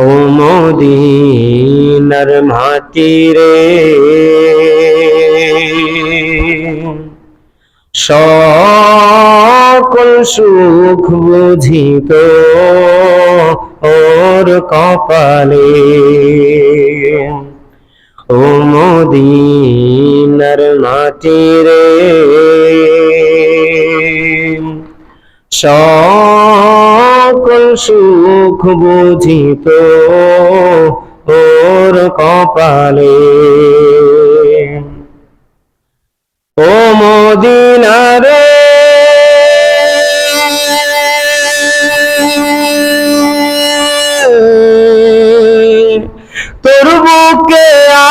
ও মদিনার মাটি রে। সকল সুখ বুঝিত ওর কপালে। ও মদিনার মাটি রে। সকল সুখ বুঝিত ওর কপালে। ও মদিনারে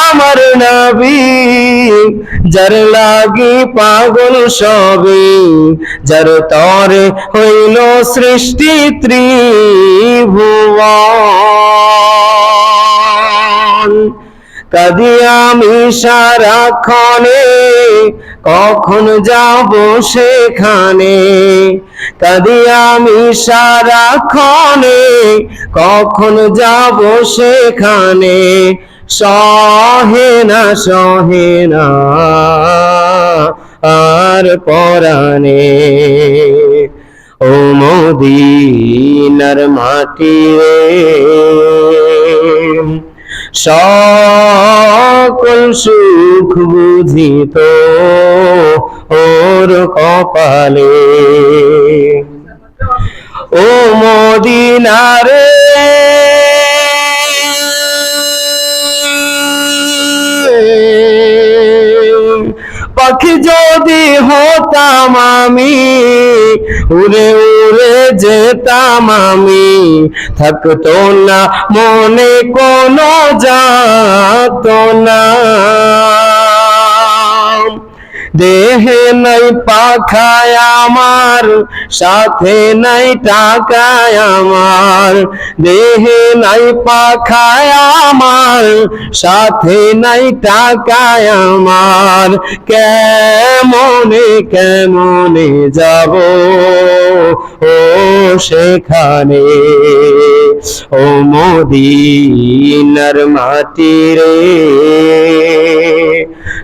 আমার নাবি। যার লাগি পাগল সবে, যার তরে হইল সৃষ্টি ত্রিভুবন। কাদি আমি সারাক্ষণে কখন যাব সেখানে? কাদি আমি সারাক্ষণে কখন যাব সেখানে? সহে না সহে না আর পরাণে। ও মদিনার মাটি সকল সুখ বুঝিত ওর কপালে। ও মদিনারে পাখি যদি হতাম আমি উড়ে উড়ে যেতাম আমি। থাকতো না মনে কোনো যাত না। দেহে নাই পাখায় আমার, সাথে নাই টাকায় আমার। দেহে নাই পাখায় আমার, সাথে নাই টাকায় আমার। কেমনে কেমনে যাব? ও সেখানে, ও মদিনার মাটি রে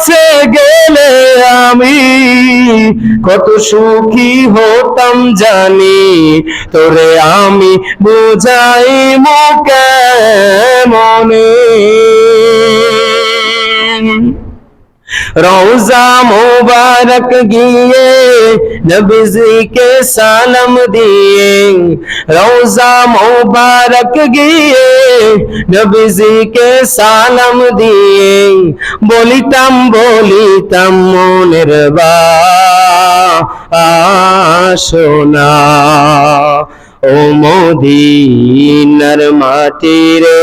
কাছে গেলে আমি কত সুখী হতাম জানি। তোরে আমি বুঝাই মুখে মনে রওজা মোবারক গিয়ে নবীজি কে সালাম দিয়ে রওজা মুবারক গিয়ে নবীজি কে সালাম দিয়ে বলিতাম বলিতাম মনের বাসনা ও মদিনার মাটি রে